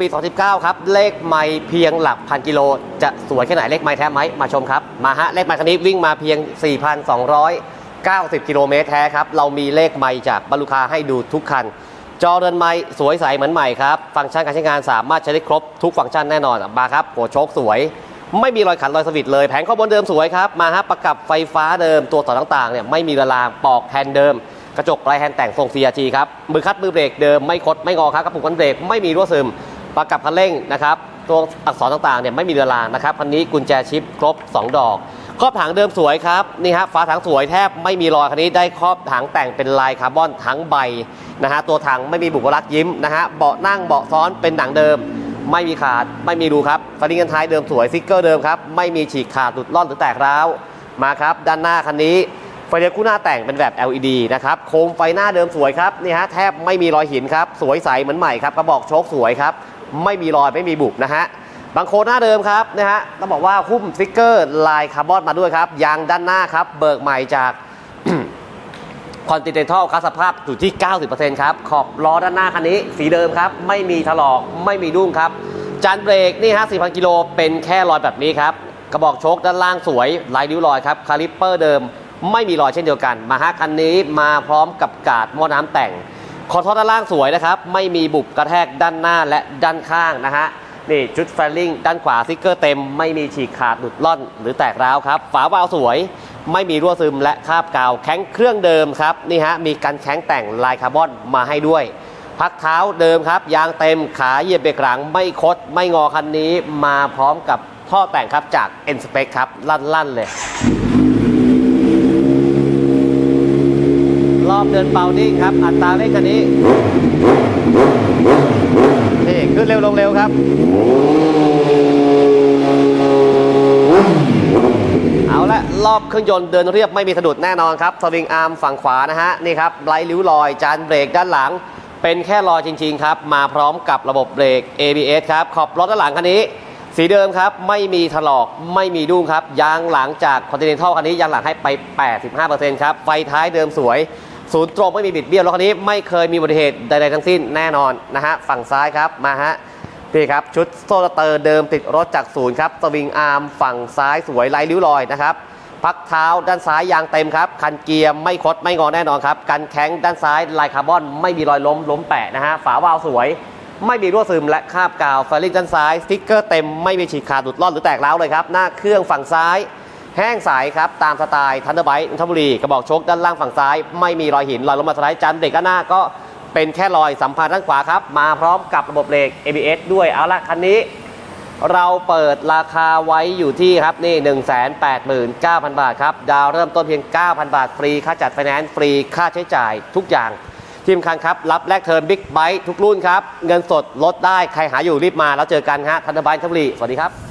ปี 2019 ครับ เลขไม่เพียงหลักพันกิโล จะสวยแค่ไหนเลขไม่แท้ไหมมาชมครับ มาฮะ เลขไม่คันนี้วิ่งมาเพียง 4,290 กิโลเมตรแท้ครับ เรามีเลขไม่จากบรรลุคาให้ดูทุกคัน จอเรือนไม้สวยใสเหมือนใหม่ครับ ฟังก์ชันการใช้งานสามารถใช้ได้ครบทุกฟังก์ชันแน่นอนมาครับหัวโชคสวย ไม่มีรอยขันรอยสวิตช์เลยแผงข้อบนเดิมสวยครับมาฮะประกับไฟฟ้าเดิมตัวต่อต่างๆเนี่ยไม่มีระลางปอกแผ่นเดิมกระจกปลายแฮนด์แต่งทรง CRG ครับ มือคัดมือเบรกเดิมไม่คดไม่งอครับกระปุกกันเบรกไม่มีรั่วซึม ประกับคันเร่งนะครับ ตัวอักษรต่างๆเนี่ยไม่มีเรือรางนะครับคันนี้กุญแจชิปครบ 2 ดอก ครอบถังเดิมสวยครับนี่ฮะฝาถังสวยแทบไม่มีรอยคันนี้ได้ครอบถังแต่งเป็นลายคาร์บอนทั้งใบนะฮะตัวถังไม่มีบุกลักษ์ยิ้มนะฮะเบาะนั่งเบาะซ้อนเป็นหนังเดิม ไม่มีขาดไม่มีรูครับฟันดิ้งกันท้ายเดิมสวยซิกเกอร์เดิมครับไม่มีฉีกขาดหลุดล่อนหรือแตกร้าวมาครับด้านหน้าคันนี้ไฟเลี้ยวคู่หน้าแต่งเป็นแบบ LED นะครับ โคมไฟหน้าเดิมสวยครับ นี่ฮะแทบไม่มีรอยหินครับ สวยใสเหมือนใหม่ครับ กระบอกโชคสวยครับ ไม่มีรอยไม่มีบุบนะฮะบางโคหน้าเดิมครับนะฮะต้องบอกว่าหุ้มสติกเกอร์ลายคาร์บอนมาด้วยครับยางด้านหน้าครับ เบิกใหม่จากคอนติเนนทัลครับสภาพอยู่ที่ 90%ครับ ขอบล้อด้านหน้าคันนี้ สีเดิมครับ ไม่มีถลอกไม่มีดุ้งครับ จานเบรกนี่ฮะ4,000 กิโลเป็นแค่รอยแบบนี้ครับ กระบอกโชคด้านล่างสวยลายนิ้วรอยครับ คาลิปเปอร์เดิม ไม่มีรอยเช่นเดียวกัน มาฮะคันนี้มาพร้อมกับกาดหม้อน้ำแต่ง คอนโทรลด้านล่างสวยนะครับ ไม่มีบุบกระแทกด้านหน้าและด้านข้างนะฮะนี่ชุดแฟลลิงด้านขวาสติกเกอร์เต็ม ไม่มีฉีกขาดหลุดล่อน หรือแตกร้าวครับ ฝาวาล์วสวย ไม่มีรั่วซึมและคราบกาวแข็งเครื่องเดิมครับนี่ฮะมีการแข็งแต่งลายคาร์บอนมาให้ด้วย พักเท้าเดิมครับ ยางเต็มขาเหยียบเบรกหลังไม่คดไม่งอคันนี้มาพร้อมกับท่อแต่งครับจาก n s p e c ครับลั่นๆเลย อบเดินเบานิ่งครับ อัตราเร่งคันนี้นี่ขึ้นเร็วลงเร็วครับเอาละรอบเครื่องยนต์เดินเรียบไม่มีสะดุดแน่นอนครับสวิงอาร์มฝั่งขวานะฮะนี่ครับไรท์ริ้วรอยจานเบรกด้านหลัง เป็นแค่รอยจริง ๆ ครับ มาพร้อมกับระบบเบรก ABS ครับ ขอบรถด้านหลังคันนี้ สีเดิมครับ ไม่มีถลอกไม่มีดุ้งครับ ยางหลังจาก Continental คันนี้ยางหลังให้ไป 85%ครับไฟท้ายเดิมสวย ศูนย์ตรงไม่มีบิดเบี้ยวรถคันนี้ไม่เคยมีอุบัติเหตุใดๆทั้งสิ้นแน่นอนนะฮะฝั่งซ้ายครับมาฮะนี่ครับชุดโซลเตอร์เดิมติดรถจากศูนย์ครับสวิงอาร์มฝั่งซ้ายสวยไร้ริ้วรอยนะครับพักเท้าด้านซ้ายยางเต็มครับ คันเกียร์ไม่คดไม่งอแน่นอนครับกันแข้งด้านซ้ายลายคาร์บอน ไม่มีรอยล้มล้มแปะนะฮะฝาวาล์วสวย ไม่มีรั่วซึมและคาบกาวไฟลิ่งด้านซ้ายสติ๊กเกอร์เต็มไม่มีฉีกขาดหลุดล่อนหรือแตกร้าวเลยครับหน้าเครื่องฝั่งซ้าย แห้งใสครับ ตามสไตล์ทันเดอร์ไบต์นนทบุรีกระบอกชคด้านล่างฝั่งซ้าย ไม่มีรอยหินรอยล้มมาสไลด์จันเบรกด้านหน้าก็เป็นแค่รอยสัมผัสด้านขวาครับ มาพร้อมกับระบบเบรก ABS ด้วยเอาละคันนี้ เราเปิดราคาไว้อยู่ที่ครับนี่ 189,000 บาทครับ ดาวเริ่มต้นเพียง 9,000 บาท ฟรีค่าจัดไฟแนนซ์ฟรีค่าใช้จ่ายทุกอย่างทีมคันครับ รับแลกเทิร์นบิ๊กไบค์ทุกรุ่นครับ เงินสดลดได้ใครหาอยู่รีบมาแล้วเจอกันฮะทันเดอร์ไบต์ทับุรีสวัสดีครับ